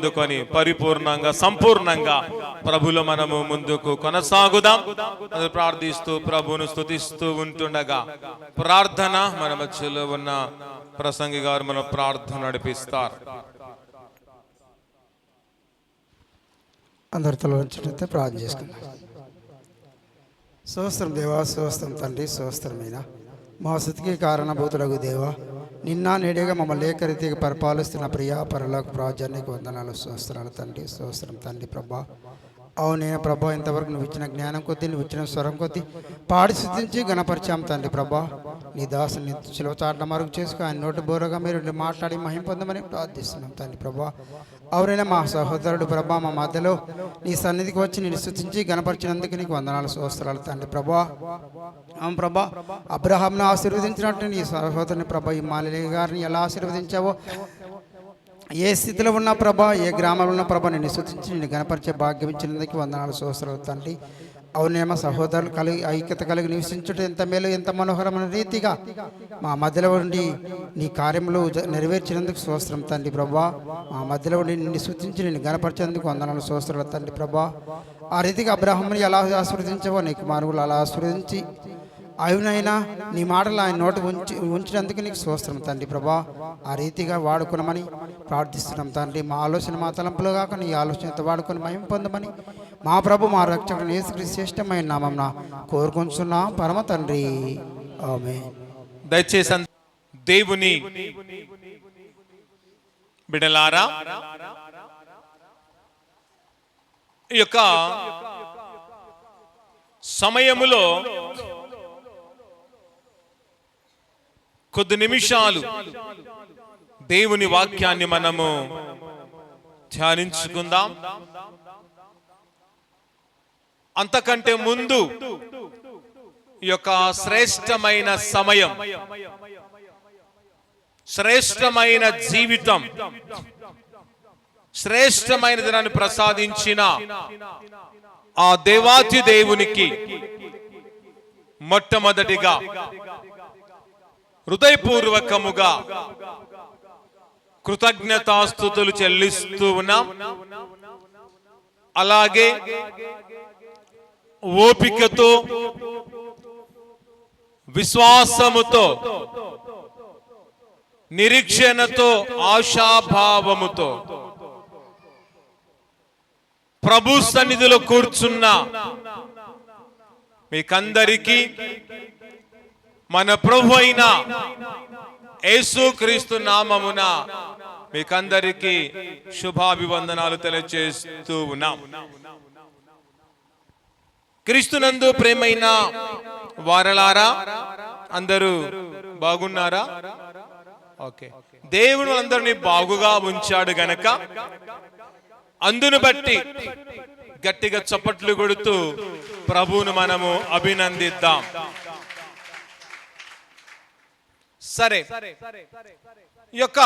అందుకొని పరిపూర్ణంగా సంపూర్ణంగా ప్రభులు మనము ముందుకు కొనసాగుదాం. అది ప్రార్థిస్తూ ప్రభును స్థుతిస్తూ ఉంటుండగా ప్రార్థన మన మధ్యలో ఉన్న ప్రసంగి గారు మన ప్రార్థన నడిపిస్తారు. అందరి తలవంచినట్లయితే ప్రార్థన చేసుకుందాం. సోస్త్రం దేవా సోస్త్రం తండ్రి సోస్త్రమైన మా స్థుతికి కారణభూతులకు దేవా నిన్న నేడేగా మమ్మల్ని ఏకరీతిగా పరిపాలిస్తున్న ప్రియా పరలోక ప్రాజానికి వందనాలు. సోస్త్రాలు తండ్రి సోస్త్రం తండ్రి ప్రభా. అవునే ప్రభా ఇంతవరకు నువ్వు ఇచ్చిన జ్ఞానం కొద్దీ నువ్వు ఇచ్చిన స్వరం కొద్దీ పాడి గణపరిచాం తండ్రి ప్రభా. నీ దాసుని చిలువ చాట్ల మరుగు చేసుకుని ఆయన నోటి బోరగా మీరు మాట్లాడి మహిం పొందమని ప్రార్థిస్తున్నాం తండ్రి ప్రభా. అవునైనా మా సహోదరుడు ప్రభా మా మధ్యలో నీ సన్నిధికి వచ్చి నేను స్థుతించి గణపరిచినందుకు నీకు వందనాలు సంవత్సరాలు తండ్రి ప్రభా. అవును ప్రభా అబ్రహాంను ఆశీర్వదించినట్టు నీ సహోదరుని ప్రభా ఈ మాలిని గారిని ఎలా ఆశీర్వదించావో? ఏ స్థితిలో ఉన్న ప్రభా ఏ గ్రామంలో ఉన్న ప్రభా నేను స్థుతించి నేను గణపరిచే భాగ్యం ఇచ్చినందుకు వందనాలు సంవత్సరాలు తండ్రి. అవునేమో సహోదరులు కలిగి ఐక్యత కలిగి నివసించుట ఎంత మేలు ఎంత మనోహరమైన రీతిగా మా మధ్యలో ఉండి నీ కార్యములు నెరవేర్చినందుకు సోస్త్రం తండ్రి ప్రభా. మా మధ్యలో ఉండి నిన్ను సూచించి నేను గణపరిచేందుకు వందనాలు సోస్త్రాలు తండ్రి ప్రభా. ఆ రీతిగా అబ్రహ్మని ఎలా ఆస్వాదించవో నీ కుమారులు అలా ఆస్వాదించి అవునైనా నీ మాటలు ఆయన నోటి ఉంచి ఉంచినందుకు నీకు స్వస్త్రం తండ్రి ప్రభా. ఆ రీతిగా వాడుకునమని ప్రార్థిస్తున్నాం తండ్రి. మా ఆలోచన మా తలంపులు కాక నీ ఆలోచనతో వాడుకొని మయం పొందమని మా ప్రభు మా రక్షకుడు నేసుకుని శ్రేష్టమైన నామంన కోరుకుంటున్నాం పరమ తండ్రి. ఆమె దయచేసి దేవుని బిడలారా ఈ యొక్క సమయములో కొద్ది నిమిషాలు దేవుని వాక్యాన్ని మనము ధ్యానించుకుందాం. అంతకంటే ముందు ఈ యొక్క శ్రేష్టమైన సమయం శ్రేష్టమైన జీవితం శ్రేష్టమైన దినాన్ని ప్రసాదించిన ఆ దేవాతి దేవునికి మొట్టమొదటిగా హృదయపూర్వకముగా కృతజ్ఞతాస్థుతులు చెల్లిస్తూ ఉన్నాం. అలాగే ఓపికతో విశ్వాసముతో నిరీక్షణతో ఆశాభావముతో ప్రభు సన్నిధిలో కూర్చున్న మీకందరికీ మన ప్రభు అయిన యేసుక్రీస్తు నామమున మీకందరికీ శుభాభివందనాలు తెలియజేస్తూ ఉన్నాం. క్రీస్తునందు ప్రేమైన వారలారా అందరూ బాగున్నారా? ఓకే. దేవుడు అందరినీ బాగుగా ఉంచాడు గనక అందును బట్టి గట్టిగా చప్పట్లు కొడుతూ ప్రభువును మనము అభినందిద్దాం. సరే. యొక్క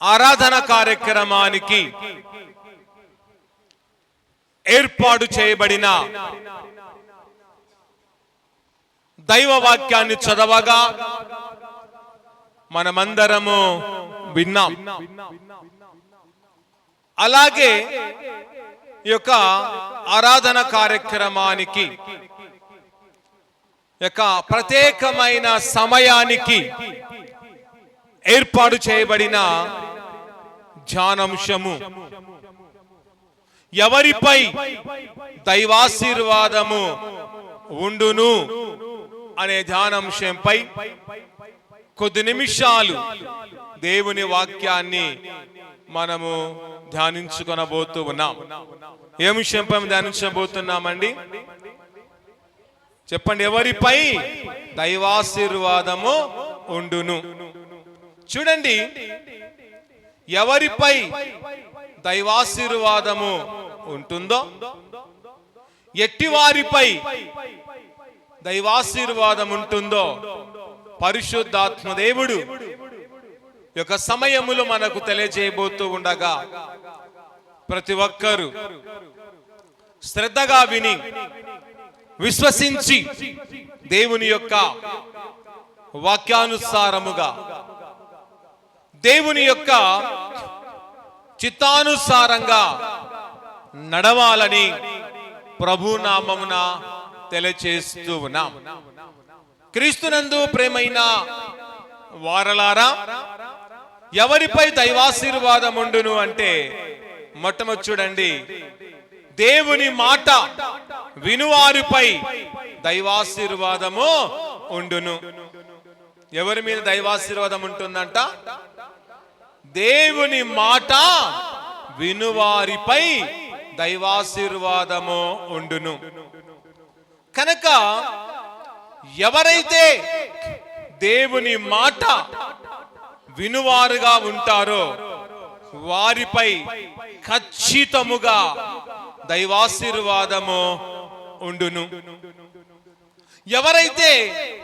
ఆరాధన కార్యక్రమానికి ఏర్పాటు చేయబడిన దైవ వాక్యాన్ని చదవగా మనమందరము విన్నాం. అలాగే ఈ యొక్క ఆరాధన కార్యక్రమానికి యొక్క ప్రత్యేకమైన సమయానికి ఏర్పాటు చేయబడిన ధ్యానాంశము. ఎవరిపై దైవాశీర్వాదము ఉండును అనే ధ్యానాంశంపై కొద్ది నిమిషాలు దేవుని వాక్యాన్ని మనము ధ్యానించుకొనబోతూ ఉన్నాం. ఏ విషయంపై ధ్యానించబోతున్నామండి? చెప్పండి ఎవరిపై దైవాశీర్వాదము ఉండును? చూడండి ఎవరిపై దైవాశీర్వాదము ఉంటుందో? ఎట్టివారిపై దైవాశీర్వాదం ఉంటుందో? పరిశుద్ధాత్మ దేవుడు యొక్క సమయములు మనకు తెలియజేయబోతూ ఉండగా ప్రతి ఒక్కరూ శ్రద్ధగా విని విశ్వసించి దేవుని యొక్క వాక్యానుసారముగా దేవుని యొక్క చిత్తానుసారంగా నడవాలని ప్రభునామమున తెలియచేస్తూ ఉన్నాం. క్రీస్తునందు ప్రేమైన వారలారా ఎవరిపై దైవాశీర్వాదం ఉండును అంటే మొట్టమొదటి చూడండి దేవుని మాట వినువారిపై దైవాశీర్వాదము ఉండును. ఎవరి మీద దైవాశీర్వాదం ఉంటుందంట? దేవుని మాట వినువారిపై దైవాశీర్వాదము ఉండును. కనుక ఎవరైతే దేవుని మాట వినువారుగా ఉంటారో వారిపై ఖచ్చితముగా దైవాశీర్వాదము ఉండును. ఎవరైతే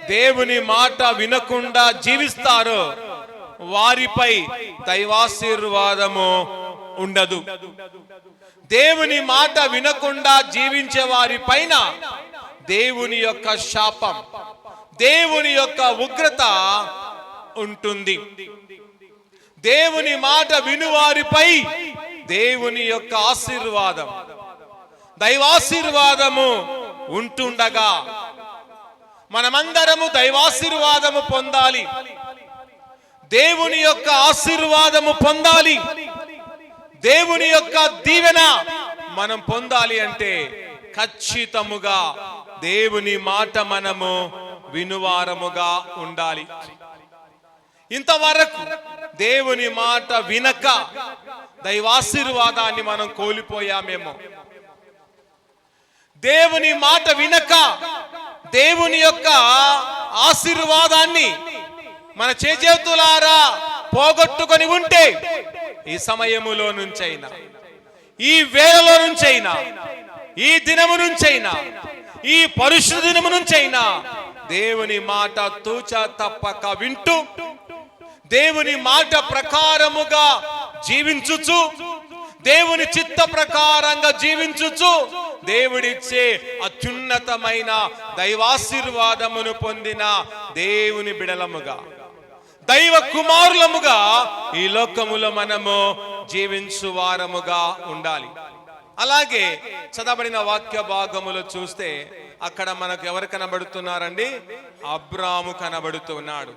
దేవుని మాట వినకుండా జీవిస్తారో వారిపై దైవాశీర్వాదము ఉండదు. దేవుని మాట వినకుండా జీవించే వారి పైన దేవుని యొక్క శాపం దేవుని యొక్క ఉగ్రత ఉంటుంది. దేవుని మాట వినువారిపై దేవుని యొక్క ఆశీర్వాదం. దైవాశీర్వాదము ఉంటుండగా మనమందరము దైవాశీర్వాదము పొందాలి. దేవుని యొక్క ఆశీర్వాదము పొందాలి. దేవుని యొక్క దీవెన మనం పొందాలి అంటే ఖచ్చితముగా దేవుని మాట మనము వినువారముగా ఉండాలి. ఇంతవరకు దేవుని మాట వినక దైవాశీర్వాదాన్ని మనం కోల్పోయామేమో. దేవుని మాట వినక దేవుని యొక్క ఆశీర్వాదాన్ని మన చేజేతులారా పోగొట్టుకొని ఉంటే ఈ సమయములో నుంచైనా ఈ వేళలో నుంచైనా ఈ దినము నుంచైనా ఈ పరుషు దినము నుంచైనా దేవుని మాట తూచ తప్పక వింటూ దేవుని మాట ప్రకారముగా జీవించుచు దేవుని చిత్త ప్రకారంగా జీవించుచు దేవుడిచ్చే అత్యున్నతమైన దైవాశీర్వాదమును పొందిన దేవుని బిడలముగా దైవ కుమారులముగా ఈ లోకములో మనము జీవించు వారముగా ఉండాలి. అలాగే చదవబడిన వాక్య భాగములు చూస్తే అక్కడ మనకు ఎవరు కనబడుతున్నారండి? అబ్రాము కనబడుతున్నాడు.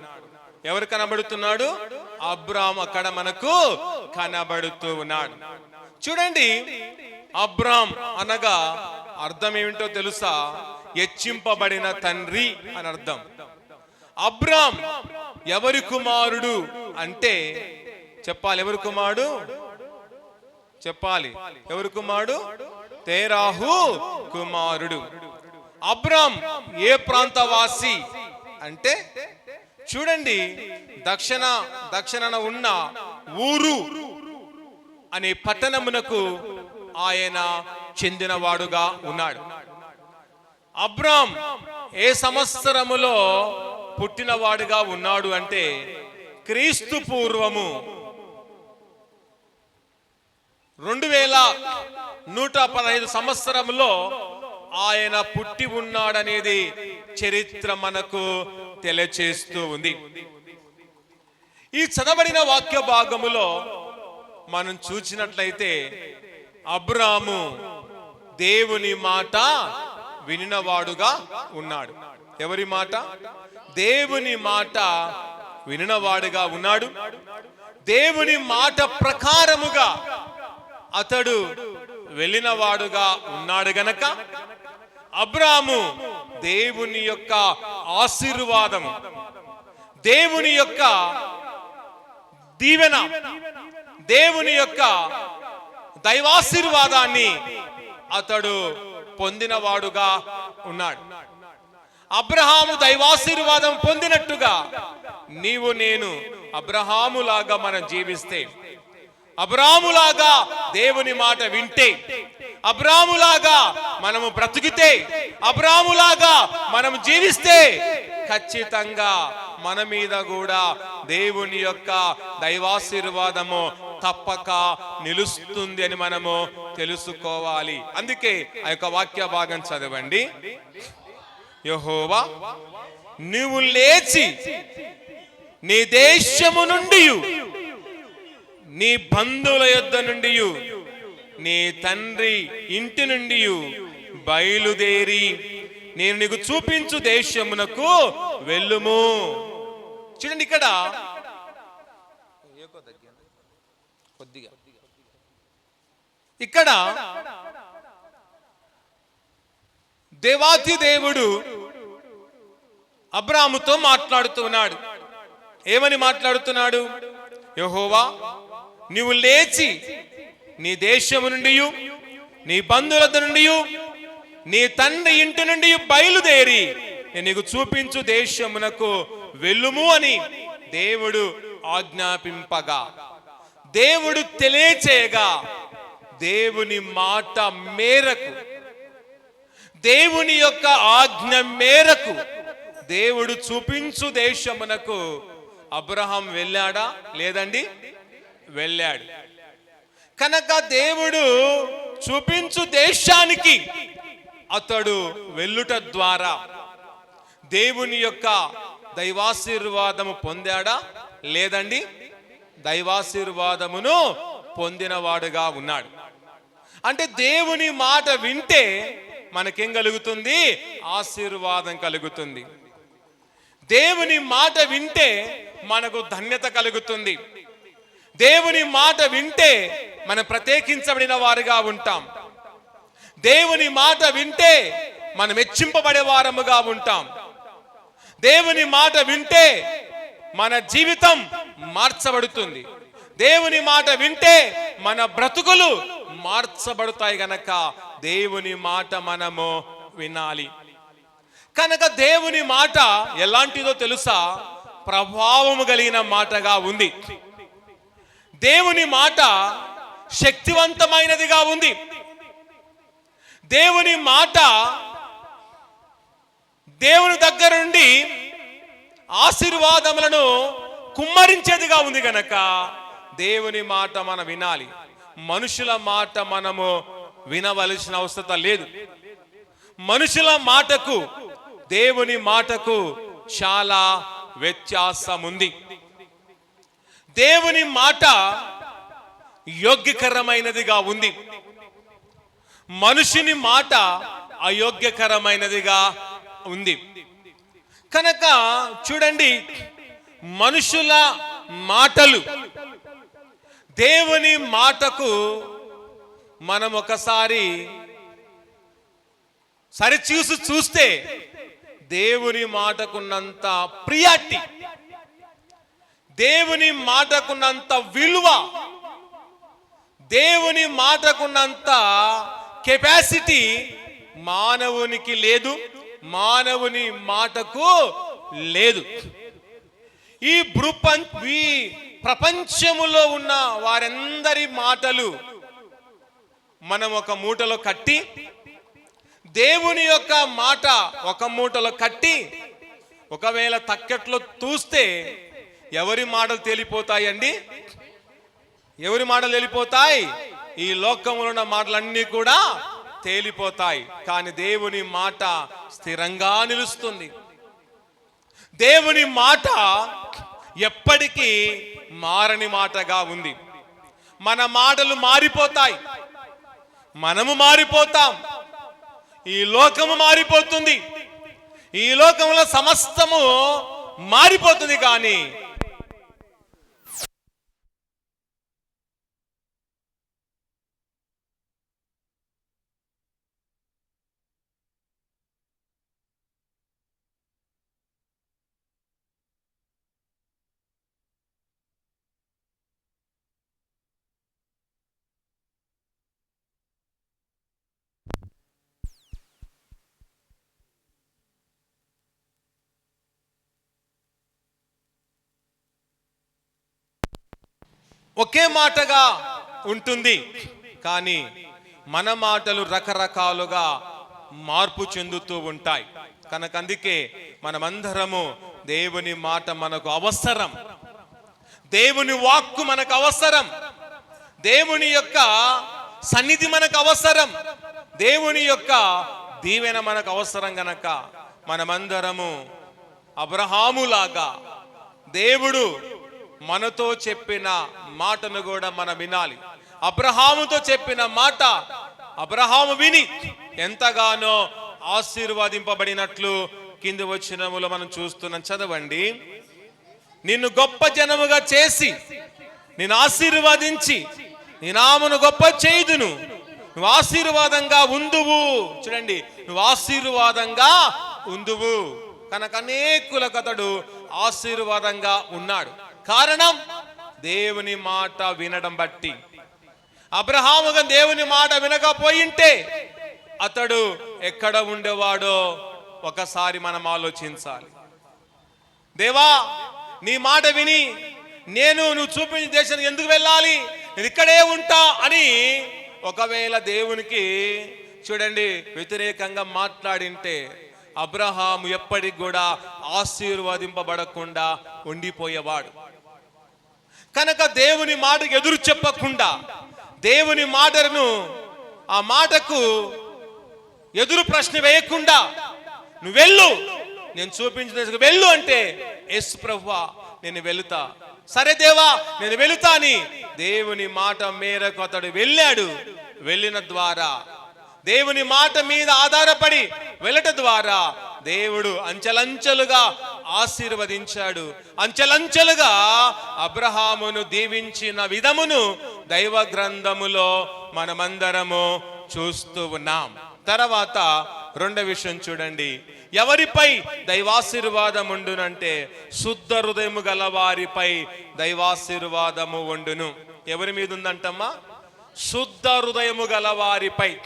ఎవరు కనబడుతున్నాడు? అబ్రాము అక్కడ మనకు కనబడుతూ ఉన్నాడు చూడండి అబ్రామ్ అనగా అర్థం ఏమిటో తెలుసా? హెచ్చింపబడిన తండ్రి అని అర్థం. అబ్రామ్ ఎవరి కుమారుడు అంటే చెప్పాలి ఎవరి కుమారుడు? చెప్పాలి. ఎవరి కుమారుడు? తేరాహు కుమారుడు. అబ్రామ్ ఏ ప్రాంతవాసి అంటే చూడండి దక్షిణ దక్షిణన ఉన్న ఊరు అనే పట్టణమునకు ఆయన చెందినవాడుగా ఉన్నాడు. అబ్రామ్ ఏ సంవత్సరములో పుట్టినవాడుగా ఉన్నాడు అంటే క్రీస్తు పూర్వము రెండు వేల నూట పదహైదు సంవత్సరంలో ఆయన పుట్టి ఉన్నాడనేది చరిత్ర మనకు తెలియచేస్తూ ఉంది. ఈ చదవడిన వాక్య భాగములో మనం చూసినట్లయితే అబ్రాము దేవుని మాట వినినవాడుగా ఉన్నాడు. ఎవరి మాట? దేవుని మాట వినినవాడుగా ఉన్నాడు. దేవుని మాట ప్రకారముగా అతడు వెళ్ళినవాడుగా ఉన్నాడు గనక అబ్రాము దేవుని యొక్క ఆశీర్వాదము దేవుని యొక్క దీవెన దేవుని యొక్క దైవాశీర్వాదాన్ని అతడు పొందినవాడుగా ఉన్నాడు. అబ్రహాము దైవాశీర్వాదం పొందినట్టుగా నీవు నేను అబ్రహాములాగా మనం జీవిస్తే అబ్రాములాగా దేవుని మాట వింటే అబ్రాములాగా మనము బ్రతికితే అబ్రాములాగా మనం జీవిస్తే ఖచ్చితంగా మన మీద కూడా దేవుని యొక్క దైవాశీర్వాదము తప్పక నిలుస్తుంది అని మనము తెలుసుకోవాలి. అందుకే ఆ యొక్క వాక్య భాగం చదవండి. యహోవా నువ్వు లేచి నీ దేశము నుండి నీ బంధువుల యొద్ద నుండి నీ తండ్రి ఇంటి నుండి బయలుదేరి నేను నీకు చూపించు దేశమునకు వెళ్ళుము. చూడండి ఇక్కడ ఇక్కడ దేవాతి దేవుడు అబ్రాముతో మాట్లాడుతున్నాడు. ఏమని మాట్లాడుతున్నాడు? యహోవా నీవు లేచి నీ దేశము నుండి నీ బంధువుల నుండి నీ తండ్రి ఇంటి నుండి బయలుదేరి నేను నీకు చూపించు దేశమునకు వెళ్ళుము అని దేవుడు ఆజ్ఞాపింపగా దేవుడు తెలియచేయగా దేవుని మాట మేరకు దేవుని యొక్క ఆజ్ఞ మేరకు దేవుడు చూపించు దేశమునకు అబ్రహాం వెళ్ళాడా? లేదండి వెళ్ళాడు. కనుక దేవుడు చూపించు దేశానికి అతడు వెళ్ళుట ద్వారా దేవుని యొక్క దైవాశీర్వాదము పొందాడా? లేదండి దైవాశీర్వాదమును పొందినవాడుగా ఉన్నాడు. అంటే దేవుని మాట వింటే మనకేం కలుగుతుంది? ఆశీర్వాదం కలుగుతుంది. దేవుని మాట వింటే మనకు ధన్యత కలుగుతుంది. దేవుని మాట వింటే మనం ప్రత్యేకించబడిన వారుగా ఉంటాం. దేవుని మాట వింటే మనం మెచ్చింపబడే వారముగా ఉంటాం. దేవుని మాట వింటే మన జీవితం మార్చబడుతుంది. దేవుని మాట వింటే మన బ్రతుకులు మార్చబడతాయి గనక దేవుని మాట మనము వినాలి. కనుక దేవుని మాట ఎలాంటిదో తెలుసా? ప్రభావము కలిగిన మాటగా ఉంది. దేవుని మాట శక్తివంతమైనదిగా ఉంది. దేవుని మాట దేవుని దగ్గర నుండి ఆశీర్వాదములను కుమ్మరించేదిగా ఉంది గనక దేవుని మాట మనం వినాలి. మనుషుల మాట మనము వినవలసిన అవసరత లేదు. మనుషుల మాటకు దేవుని మాటకు చాలా వ్యత్యాసం ఉంది దేవుని మాట యోగ్యకరమైనదిగా ఉంది. మనుషుని మాట అయోగ్యకరమైనదిగా ఉంది. కనుక చూడండి మనుషుల మాటలు దేవుని మాటకు మనం ఒకసారి సరిచూసి చూస్తే దేవుని మాటకున్నంత ప్రియాటి దేవుని మాటకున్నంత విలువ దేవుని మాటకున్నంత కెపాసిటీ మానవునికి లేదు మానవుని మాటకు లేదు. ఈ భృపంచ్ ఈ ప్రపంచములో ఉన్న వారందరి మాటలు మనం ఒక మూటలో కట్టి దేవుని యొక్క మాట ఒక మూటలో కట్టి ఒకవేళ తక్కట్లో తూస్తే ఎవరి మాటలు తేలిపోతాయండి? ఎవరి మాటలు తేలిపోతాయి? ఈ లోకంలో ఉన్న మాటలన్నీ కూడా తేలిపోతాయి. కానీ దేవుని మాట స్థిరంగా నిలుస్తుంది. దేవుని మాట ఎప్పటికీ మారని మాటగా ఉంది. మన మాటలు మారిపోతాయి. మనము మారిపోతాం. ఈ లోకము మారిపోతుంది. ఈ లోకంలో సమస్తము మారిపోతుంది కానీ ఒకే మాటగా ఉంటుంది. కానీ మన మాటలు రకరకాలుగా మార్పు చెందుతూ ఉంటాయి. కనుక అందుకే మనమందరము దేవుని మాట మనకు అవసరం. దేవుని వాక్కు మనకు అవసరం. దేవుని యొక్క సన్నిధి మనకు అవసరం. దేవుని యొక్క దీవెన మనకు అవసరం గనక మనమందరము అబ్రహాములాగా దేవుడు మనతో చెప్పిన మాటను కూడా మనం వినాలి. అబ్రహాముతో చెప్పిన మాట అబ్రహాము విని ఎంతగానో ఆశీర్వాదింపబడినట్లు కింది వచ్చినములో మనం చూస్తున్నాం. చదవండి. నిన్ను గొప్ప జనముగా చేసి నేను ఆశీర్వాదించి నీ నామను గొప్ప చేయుదును. నువ్వు ఆశీర్వాదంగా ఉందువు. చూడండి నువ్వు ఆశీర్వాదంగా ఉందువు. కనుక అనేకులకు అతడు ఆశీర్వాదంగా ఉన్నాడు. కారణం దేవుని మాట వినడం బట్టి. అబ్రహాముగా దేవుని మాట వినకపోయింటే అతడు ఎక్కడ ఉండేవాడో ఒకసారి మనం ఆలోచించాలి. దేవా నీ మాట విని నేను నువ్వు చూపించిన దేశానికి ఎందుకు వెళ్ళాలి? నేను ఇక్కడే ఉంటా అని ఒకవేళ దేవునికి చూడండి వ్యతిరేకంగా మాట్లాడింటే అబ్రహాము ఎప్పటికి కూడా ఆశీర్వదింపబడకుండా ఉండిపోయేవాడు. కనుక దేవుని మాటకు ఎదురు చెప్పకుండా దేవుని మాటను ఆ మాటకు ఎదురు ప్రశ్న వేయకుండా నువ్వు వెళ్ళు నేను చూపించిన వెళ్ళు అంటే ఎస్ ప్రభువా నేను వెళుతా. సరే దేవా నేను వెళుతా అని దేవుని మాట మేరకు అతడు వెళ్ళాడు వెళ్ళిన ద్వారా దేవుని మాట మీద ఆధారపడి వెళ్ళట ద్వారా దేవుడు అంచెలంచెలుగా ఆశీర్వదించాడు. అంచెలంచెలుగా అబ్రహామును దీవించిన విధమును దైవ గ్రంథములో మనమందరము చూస్తూ ఉన్నాం. తర్వాత రెండో విషయం చూడండి. ఎవరిపై దైవాశీర్వాదం ఉండునంటే శుద్ధ హృదయము గల వారిపై దైవాశీర్వాదము ఉండును. ఎవరి మీద ఉందంటమ్మా? శుద్ధ హృదయము గల వారిపై.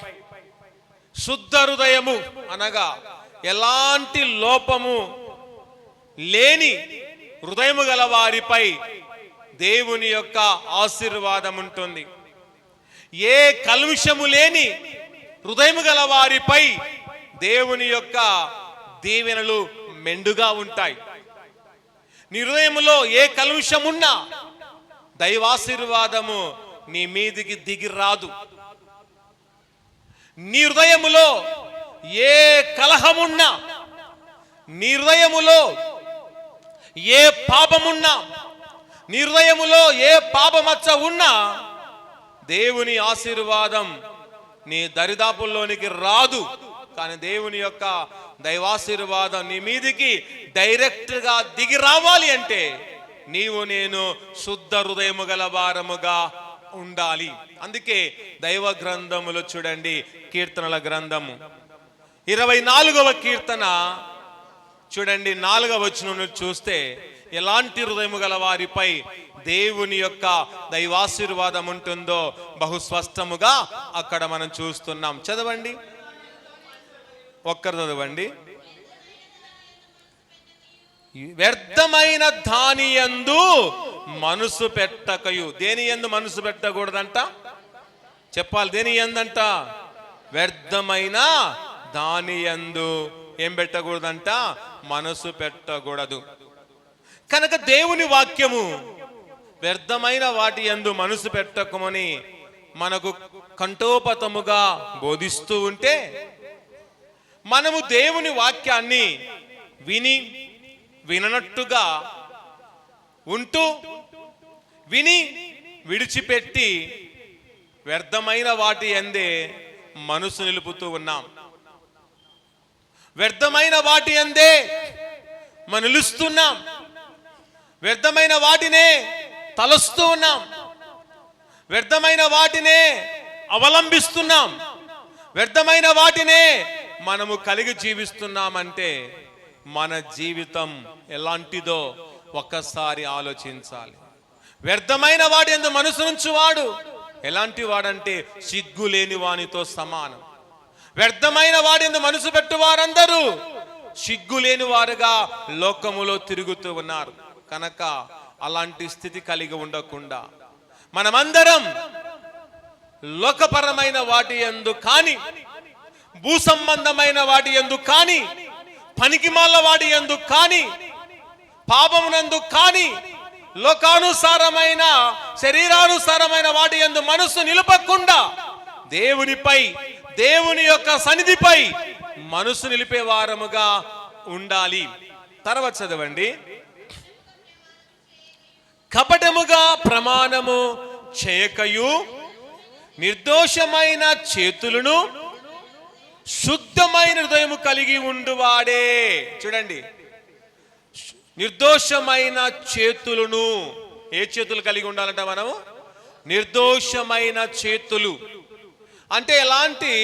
శుద్ధ హృదయము అనగా ఎలాంటి లోపము లేని హృదయము గల వారిపై దేవుని యొక్క ఆశీర్వాదం ఉంటుంది. ఏ కల్విషము లేని హృదయము గల వారిపై దేవుని యొక్క దీవెనలు మెండుగా ఉంటాయి. నీ హృదయములో ఏ కల్విషం దైవాశీర్వాదము నీ మీదికి దిగి రాదు నీ హృదయములో ఏ కలహమున్నా నీ హృదయములో ఏ పాపమున్నా నీ హృదయములో ఏ పాపమచ్చ ఉన్నా దేవుని ఆశీర్వాదం నీ దరిదాపుల్లోనికి రాదు. కానీ దేవుని యొక్క దైవాశీర్వాదం నీ మీదికి డైరెక్ట్గా దిగి రావాలి అంటే నీవు నేను శుద్ధ హృదయము గల వారముగా ఉండాలి. అందుకే దైవ గ్రంథములు చూడండి కీర్తనల గ్రంథము. ఇరవై నాలుగవ కీర్తన చూడండి నాలుగవ వచనం చూస్తే ఎలాంటి హృదయము గల వారిపై దేవుని యొక్క దైవాశీర్వాదం ఉంటుందో బహుస్పష్టముగా అక్కడ మనం చూస్తున్నాం. చదవండి. ఒక్కరు చదవండి. వ్యర్థమైన దాని యందు మనసు పెట్టకయు. దేని ఎందు మనసు పెట్టకూడదంట? చెప్పాలి దేని ఎందంట వ్యర్థమైన దాని యందు ఏం పెట్టకూడదంట? మనసు పెట్టకూడదు. కనుక దేవుని వాక్యము వ్యర్థమైన వాటి యందు మనసు పెట్టకమని మనకు కంఠోపతముగా బోధిస్తూ ఉంటే మనము దేవుని వాక్యాన్ని విని విననట్టుగా ఉంటూ విని విడిచిపెట్టి వ్యర్థమైన వాటి అందే మనసు నిలుపుతూ ఉన్నాం. వ్యర్థమైన వాటి అందే మనం నిలుస్తున్నాం వ్యర్థమైన వాటినే తలస్తూ ఉన్నాం. వ్యర్థమైన వాటినే అవలంబిస్తున్నాం. వ్యర్థమైన వాటినే మనము కలిగి జీవిస్తున్నామంటే మన జీవితం ఎలాంటిదో ఒక్కసారి ఆలోచించాలి. వ్యర్థమైన వాడు ఎందు మనసు నుంచి వాడు ఎలాంటి వాడంటే సిగ్గు లేని వానితో సమానం. వ్యర్థమైన వాడు ఎందు మనసు పెట్టు వారందరూ సిగ్గు లేని వారుగా లోకములో తిరుగుతూ ఉన్నారు. కనుక అలాంటి స్థితి కలిగి ఉండకుండా మనమందరం లోకపరమైన వాటి ఎందు కానీ భూ సంబంధమైన వాటి ఎందు కానీ పనికిమాల వాటి ఎందు కానీ పాపమునందు కానీ లోకానుసారమైన శరీరానుసారమైన వాటి ఎందు మనస్సు నిలపకుండా దేవునిపై దేవుని యొక్క సన్నిధిపై మనసు నిలిపే వారముగా ఉండాలి. తర్వాత చదవండి. కపటముగా ప్రమాణము చేయకయు నిర్దోషమైన చేతులను శుద్ధమైన హృదయము కలిగి ఉండువాడే. చూడండి. నిర్దోషమైన చేతులను ఏ చేతులు కలిగి ఉండాలంట మనము? నిర్దోషమైన చేతులు. అంటే ఎలాంటి?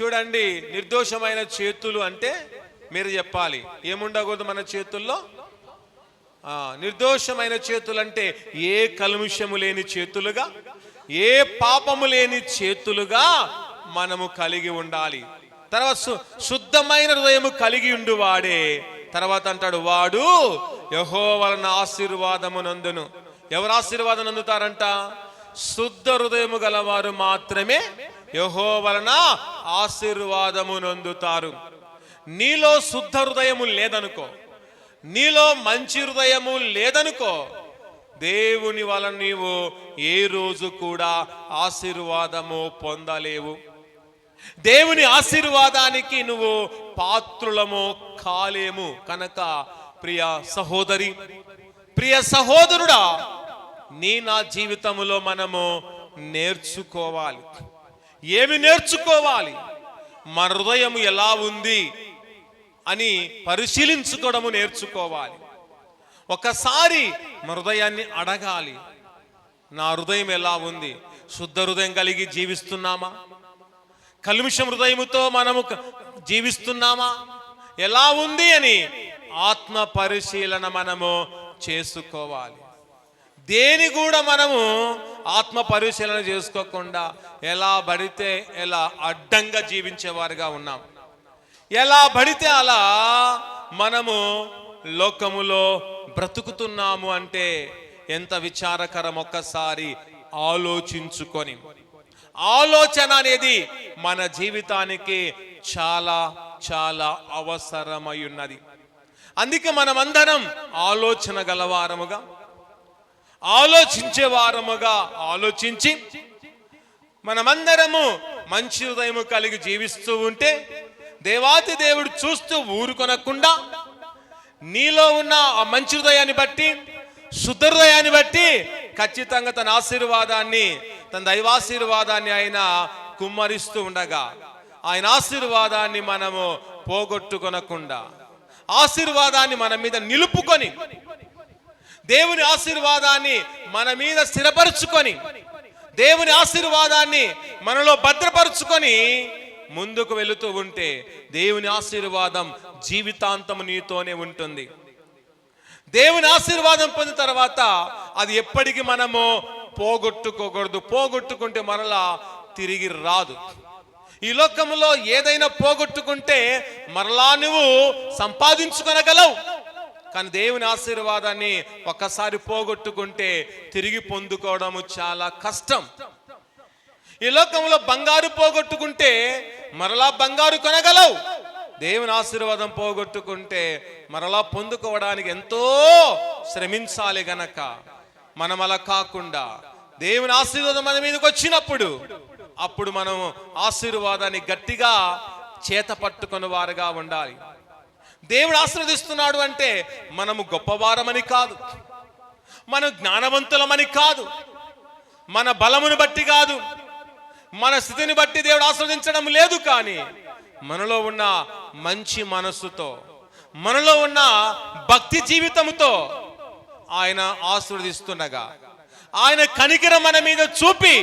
చూడండి నిర్దోషమైన చేతులు అంటే మీరు చెప్పాలి. ఏముండకూడదు మన చేతుల్లో? నిర్దోషమైన చేతులు అంటే ఏ కల్ముషము లేని చేతులుగా? ఏ పాపము లేని చేతులుగా? మనము కలిగి ఉండాలి. తర్వాత శుద్ధమైన హృదయము కలిగి ఉండువాడే తర్వాత అంటాడు వాడు యహో వలన ఆశీర్వాదము నందును. ఎవరు ఆశీర్వాదం అందుతారంట శుద్ధ హృదయము గలవారు మాత్రమే యహో వలన ఆశీర్వాదము నందుతారు. నీలో శుద్ధ హృదయము లేదనుకో నీలో మంచి హృదయము లేదనుకో దేవుని వలన నీవు ఏ రోజు కూడా ఆశీర్వాదము పొందలేవు. దేవుని ఆశీర్వాదానికి నువ్వు పాత్రులము కాలేము. కనుక ప్రియ సహోదరి ప్రియ సహోదరుడా నీ నా జీవితములో మనము నేర్చుకోవాలి. ఏమి నేర్చుకోవాలి? మన హృదయం ఎలా ఉంది అని పరిశీలించుకోవడము నేర్చుకోవాలి. ఒకసారి మన హృదయాన్ని అడగాలి. నా హృదయం ఎలా ఉంది? శుద్ధ హృదయం కలిగి జీవిస్తున్నామా? కల్మిషం హృదయముతో మనము జీవిస్తున్నామా? ఎలా ఉంది అని ఆత్మ పరిశీలన మనము చేసుకోవాలి. దేని కూడా మనము ఆత్మ పరిశీలన చేసుకోకుండా ఎలా పడితే ఎలా అడ్డంగా జీవించేవారుగా ఉన్నాం. ఎలా పడితే అలా మనము లోకములో బ్రతుకుతున్నాము అంటే ఎంత విచారకరం ఒక్కసారి ఆలోచించుకొని ఆలోచన అనేది మన జీవితానికి చాలా చాలా అవసరమై ఉన్నది అందుకే మనమందరం ఆలోచన గలవారముగా ఆలోచించే వారముగా ఆలోచించి మనమందరము మంచి హృదయము కలిగి జీవిస్తూ ఉంటే దేవాతి దేవుడు చూస్తూ ఊరుకొనకుండా నీలో ఉన్న ఆ మంచి హృదయాన్ని బట్టి శుద్ధ హృదయాన్ని బట్టి ఖచ్చితంగా తన ఆశీర్వాదాన్ని తన దైవాశీర్వాదాన్ని ఆయన కుమ్మరిస్తూ ఉండగా ఆయన ఆశీర్వాదాన్ని మనము పోగొట్టుకొనకుండా ఆశీర్వాదాన్ని మన మీద నిలుపుకొని దేవుని ఆశీర్వాదాన్ని మన మీద స్థిరపరుచుకొని దేవుని ఆశీర్వాదాన్ని మనలో భద్రపరుచుకొని ముందుకు వెళుతూ ఉంటే దేవుని ఆశీర్వాదం జీవితాంతం నీతోనే ఉంటుంది. దేవుని ఆశీర్వాదం పొందిన తర్వాత అది ఎప్పటికీ మనము పోగొట్టుకోకూడదు. పోగొట్టుకుంటే మరలా తిరిగి రాదు. ఈ లోకంలో ఏదైనా పోగొట్టుకుంటే మరలా నువ్వు సంపాదించుకొనగలవు. కానీ దేవుని ఆశీర్వాదాన్ని ఒక్కసారి పోగొట్టుకుంటే తిరిగి పొందుకోవడము చాలా కష్టం. ఈ లోకంలో బంగారు పోగొట్టుకుంటే మరలా బంగారు కొనగలవు. దేవుని ఆశీర్వాదం పోగొట్టుకుంటే మరలా పొందుకోవడానికి ఎంతో శ్రమించాలి గనక. మనం అలా కాకుండా దేవుని ఆశీర్వాదం మన మీదకి వచ్చినప్పుడు అప్పుడు మనం ఆశీర్వాదాన్ని గట్టిగా చేత పట్టుకుని వారుగా ఉండాలి. దేవుడు ఆశీర్వదిస్తున్నాడు అంటే మనము గొప్పవారమని కాదు. మనం జ్ఞానవంతులమని కాదు. మన బలమును బట్టి కాదు. మన స్థితిని బట్టి దేవుడు ఆస్వాదించడం లేదు కానీ మనలో ఉన్న మంచి మనస్సుతో మనలో ఉన్న భక్తి జీవితంతో ఆయన ఆశీర్వదిస్తుండగా. ఆయన కనికరం మన మీద చూపి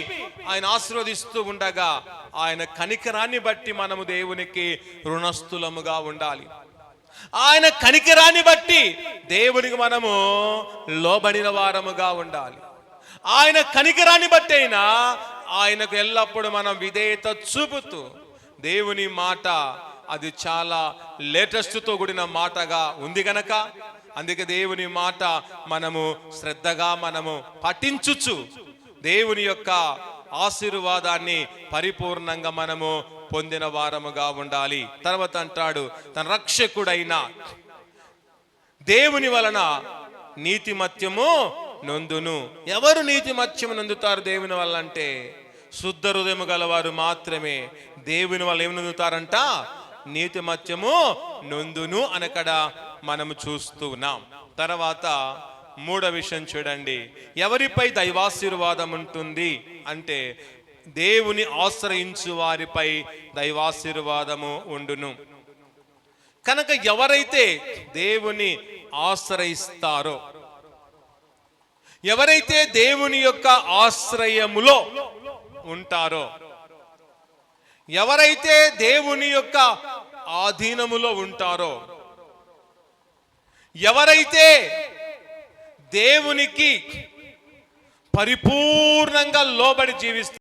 ఆయన ఆశీర్వదిస్తూ ఉండగా ఆయన కనికరాన్ని బట్టి మనము దేవునికి రుణస్థులముగా ఉండాలి. ఆయన కనికరాన్ని బట్టి దేవునికి మనము లోబడిన వారముగా ఉండాలి. ఆయన కనికరాన్ని బట్టి అయినా ఆయనకు ఎల్లప్పుడూ మనం విధేయత చూపుతూ దేవుని మాట అది చాలా లేటెస్ట్తో కూడిన మాటగా ఉంది గనక అందుకే దేవుని మాట మనము శ్రద్ధగా మనము పఠించుచు. దేవుని యొక్క ఆశీర్వాదాన్ని పరిపూర్ణంగా మనము పొందిన వారముగా ఉండాలి. తర్వాత అంటాడు తన రక్షకుడైన దేవుని వలన నీతిమత్యము నొందును. ఎవరు నీతిమత్యము నొందుతారు దేవుని వల్ల అంటే శుద్ధ హృదయము గలవారు మాత్రమే. దేవుని వల్ల ఏమి నొందుతారంట? నీతిమత్యము నొందును అనకడ? మనము చూస్తూ ఉన్నాం. తర్వాత మూడో విషయం చూడండి. ఎవరిపై దైవాశీర్వాదం ఉంటుంది? అంటే దేవుని ఆశ్రయించు వారిపై దైవాశీర్వాదము ఉండును. కనుక ఎవరైతే దేవుని ఆశ్రయిస్తారో ఎవరైతే దేవుని యొక్క ఆశ్రయములో ఉంటారో ఎవరైతే దేవుని యొక్క ఆధీనములో ఉంటారో ఎవరైతే దేవునికి పరిపూర్ణంగా లోబడి జీవిస్తారు